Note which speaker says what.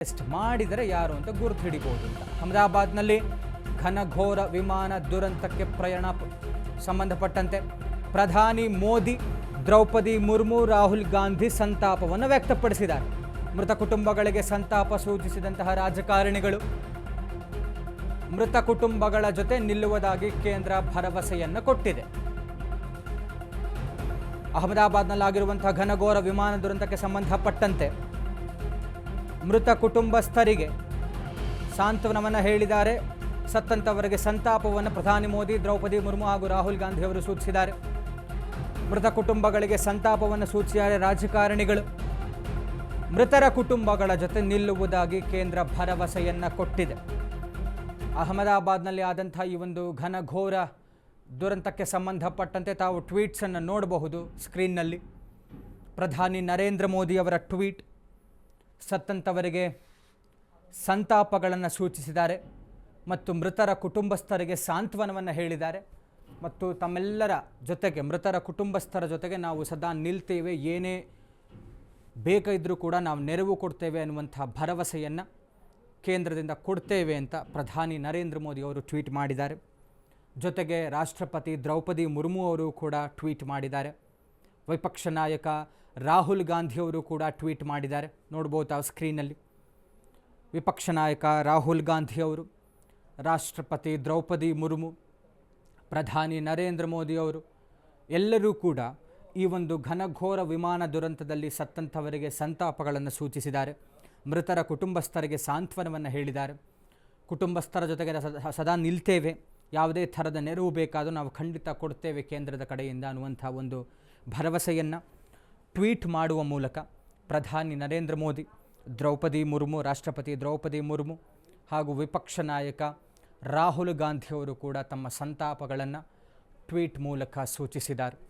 Speaker 1: Test ಮಾಡಿದರೆ ಯಾರು ಅಂತ ಗುರುತು ಹಿಡಿಬಹುದು ಅಂತ. ಅಹಮದಾಬಾದ್ನಲ್ಲಿ ಘನಘೋರ ವಿಮಾನ ದುರಂತಕ್ಕೆ ಪ್ರಯಾಣ ಸಂಬಂಧಪಟ್ಟಂತೆ ಪ್ರಧಾನಿ ಮೋದಿ, ದ್ರೌಪದಿ ಮುರ್ಮು, ರಾಹುಲ್ ಗಾಂಧಿ ಸಂತಾಪವನ್ನು ವ್ಯಕ್ತಪಡಿಸಿದ್ದಾರೆ. ಮೃತ ಕುಟುಂಬಗಳಿಗೆ ಸಂತಾಪ ಸೂಚಿಸಿದಂತಹ ರಾಜಕಾರಣಿಗಳು ಮೃತ ಕುಟುಂಬಗಳ ಜೊತೆ ನಿಲ್ಲುವುದಾಗಿ ಕೇಂದ್ರ ಭರವಸೆಯನ್ನು ಕೊಟ್ಟಿದೆ. ಅಹಮದಾಬಾದ್ನಲ್ಲಾಗಿರುವಂತಹ ಘನಘೋರ ವಿಮಾನ ದುರಂತಕ್ಕೆ ಸಂಬಂಧಪಟ್ಟಂತೆ ಮೃತ ಕುಟುಂಬಸ್ಥರಿಗೆ ಸಾಂತ್ವನವನ್ನು ಹೇಳಿದ್ದಾರೆ. ಸತ್ತಂತವರಿಗೆ ಸಂತಾಪವನ್ನು ಪ್ರಧಾನಿ ಮೋದಿ, ದ್ರೌಪದಿ ಮುರ್ಮು ಹಾಗೂ ರಾಹುಲ್ ಗಾಂಧಿ ಅವರು ಸೂಚಿಸಿದ್ದಾರೆ. ಮೃತ ಕುಟುಂಬಗಳಿಗೆ ಸಂತಾಪವನ್ನು ಸೂಚಿಸಿದ್ದಾರೆ ರಾಜಕಾರಣಿಗಳು. ಮೃತರ ಕುಟುಂಬಗಳ ಜೊತೆ ನಿಲ್ಲುವುದಾಗಿ ಕೇಂದ್ರ ಭರವಸೆಯನ್ನು ಕೊಟ್ಟಿದೆ. ಅಹಮದಾಬಾದ್ನಲ್ಲಿ ಆದಂಥ ಈ ಒಂದು ಘನಘೋರ ದುರಂತಕ್ಕೆ ಸಂಬಂಧಪಟ್ಟಂತೆ ತಾವು ಟ್ವೀಟ್ಸನ್ನು ನೋಡಬಹುದು ಸ್ಕ್ರೀನ್ನಲ್ಲಿ. ಪ್ರಧಾನಿ ನರೇಂದ್ರ ಮೋದಿ ಅವರ ಟ್ವೀಟ್. ಸತ್ತಂತವರಿಗೆ ಸಂತಾಪಗಳನ್ನು ಸೂಚಿಸಿದ್ದಾರೆ ಮತ್ತು ಮೃತರ ಕುಟುಂಬಸ್ಥರಿಗೆ ಸಾಂತ್ವನವನ್ನು ಹೇಳಿದ್ದಾರೆ. ಮತ್ತು ತಮ್ಮೆಲ್ಲರ ಜೊತೆಗೆ, ಮೃತರ ಕುಟುಂಬಸ್ಥರ ಜೊತೆಗೆ ನಾವು ಸದಾ ನಿಲ್ತೇವೆ. ಏನೇ ಬೇಕಾದರೂ ಕೂಡ ನಾವು ನೆರವು ಕೊಡ್ತೇವೆ ಅನ್ನುವಂಥ ಭರವಸೆಯನ್ನು ಕೇಂದ್ರದಿಂದ ಕೊಡ್ತೇವೆ ಅಂತ ಪ್ರಧಾನಿ ನರೇಂದ್ರ ಮೋದಿ ಅವರು ಟ್ವೀಟ್ ಮಾಡಿದ್ದಾರೆ. ಜೊತೆಗೆ ರಾಷ್ಟ್ರಪತಿ ದ್ರೌಪದಿ ಮುರ್ಮು ಅವರು ಕೂಡ ಟ್ವೀಟ್ ಮಾಡಿದ್ದಾರೆ. ವಿಪಕ್ಷ ನಾಯಕ ರಾಹುಲ್ ಗಾಂಧಿಯವರು ಕೂಡ ಟ್ವೀಟ್ ಮಾಡಿದ್ದಾರೆ. ನೋಡ್ಬೋದು ತಾವು ಸ್ಕ್ರೀನಲ್ಲಿ ವಿಪಕ್ಷ ನಾಯಕ ರಾಹುಲ್ ಗಾಂಧಿ ಅವರು ರಾಷ್ಟ್ರಪತಿ ದ್ರೌಪದಿ ಮುರ್ಮು, ಪ್ರಧಾನಿ ನರೇಂದ್ರ ಮೋದಿ ಅವರು, ಎಲ್ಲರೂ ಕೂಡ ಈ ಒಂದು ಘನಘೋರ ವಿಮಾನ ದುರಂತದಲ್ಲಿ ಸತ್ತಂಥವರಿಗೆ ಸಂತಾಪಗಳನ್ನು ಸೂಚಿಸಿದ್ದಾರೆ. ಮೃತರ ಕುಟುಂಬಸ್ಥರಿಗೆ ಸಾಂತ್ವನವನ್ನು ಹೇಳಿದ್ದಾರೆ. ಕುಟುಂಬಸ್ಥರ ಜೊತೆಗೆ ಸದಾ ನಿಲ್ತೇವೆ. ಯಾವುದೇ ಥರದ ನೆರವು ಬೇಕಾದರೂ ನಾವು ಖಂಡಿತ ಕೊಡ್ತೇವೆ ಕೇಂದ್ರದ ಕಡೆಯಿಂದ ಅನ್ನುವಂಥ ಒಂದು ಭರವಸೆಯನ್ನು ಟ್ವೀಟ್ ಮಾಡುವ ಮೂಲಕ ಪ್ರಧಾನಿ ನರೇಂದ್ರ ಮೋದಿ, ದ್ರೌಪದಿ ಮುರ್ಮು, ರಾಷ್ಟ್ರಪತಿ ದ್ರೌಪದಿ ಮುರ್ಮು ಹಾಗೂ ವಿಪಕ್ಷ ನಾಯಕ ರಾಹುಲ್ ಗಾಂಧಿಯವರು ಕೂಡ ತಮ್ಮ ಸಂತಾಪಗಳನ್ನು ಟ್ವೀಟ್ ಮೂಲಕ ಸೂಚಿಸಿದ್ದಾರೆ.